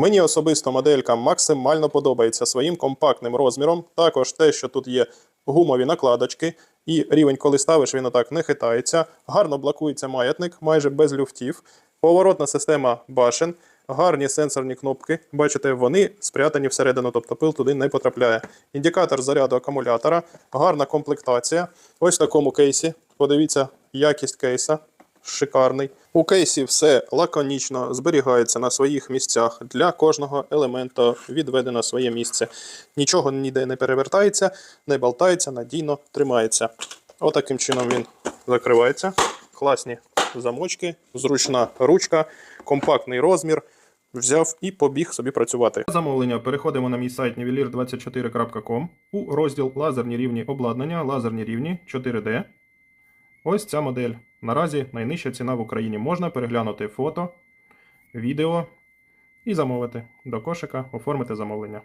Мені особисто моделька максимально подобається своїм компактним розміром. Також те, що тут є гумові накладочки, і рівень, коли ставиш, він отак не хитається. Гарно блокується маятник, майже без люфтів. Поворотна система башен, гарні сенсорні кнопки. Бачите, вони спрятані всередину, тобто пил туди не потрапляє. Індикатор заряду акумулятора, гарна комплектація. Ось в такому кейсі. Подивіться, якість кейса. Шикарний. У кейсі все лаконічно зберігається на своїх місцях. Для кожного елемента відведено своє місце. Нічого ніде не перевертається, не болтається, надійно тримається. Отаким чином він закривається. Класні замочки, зручна ручка, компактний розмір. Взяв і побіг собі працювати. Замовлення переходимо на мій сайт nivelir24.com у розділ лазерні рівні обладнання, лазерні рівні 4D. Ось ця модель. Наразі найнижча ціна в Україні. Можна переглянути фото, відео і замовити до кошика, оформити замовлення.